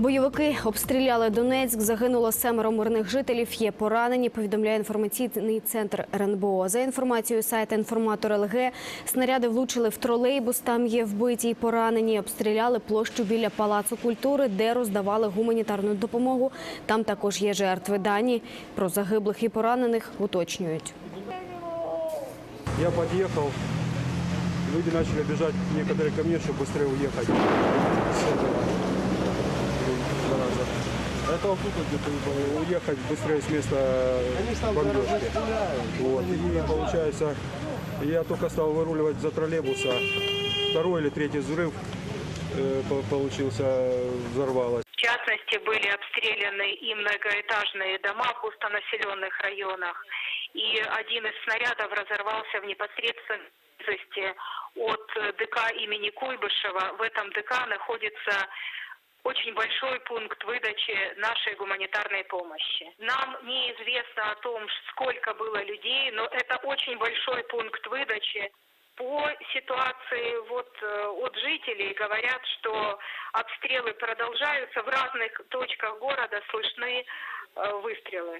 Бойовики обстріляли Донецьк, загинуло семеро мирних жителів. Є поранені. Повідомляє інформаційний центр РНБО. За інформацією сайту інформатор ЛГ, снаряди влучили в тролейбус. Там є вбиті й поранені. Обстріляли площу біля палацу культури, де роздавали гуманітарну допомогу. Там також є жертви. Дані про загиблих і поранених уточнюють. Я подъехал, люди начали бежать некоторые ко мне, чтобы быстрее уехать. Этого пункта где-то уехать быстрее с места бомбежки. Вот. И получается, я только стал выруливать за троллейбуса. Второй или третий взрыв э, по- получился, взорвалось. В частности, были обстреляны и многоэтажные дома в густонаселенных районах. И один из снарядов разорвался в непосредственной близости от э, ДК имени Куйбышева. В этом ДК находится очень большой пункт выдачи нашей гуманитарной помощи. Нам неизвестно о том, сколько было людей, но это очень большой пункт выдачи. По ситуации вот э, от жителей говорят, что обстрелы продолжаются. В разных точках города слышны э, выстрелы.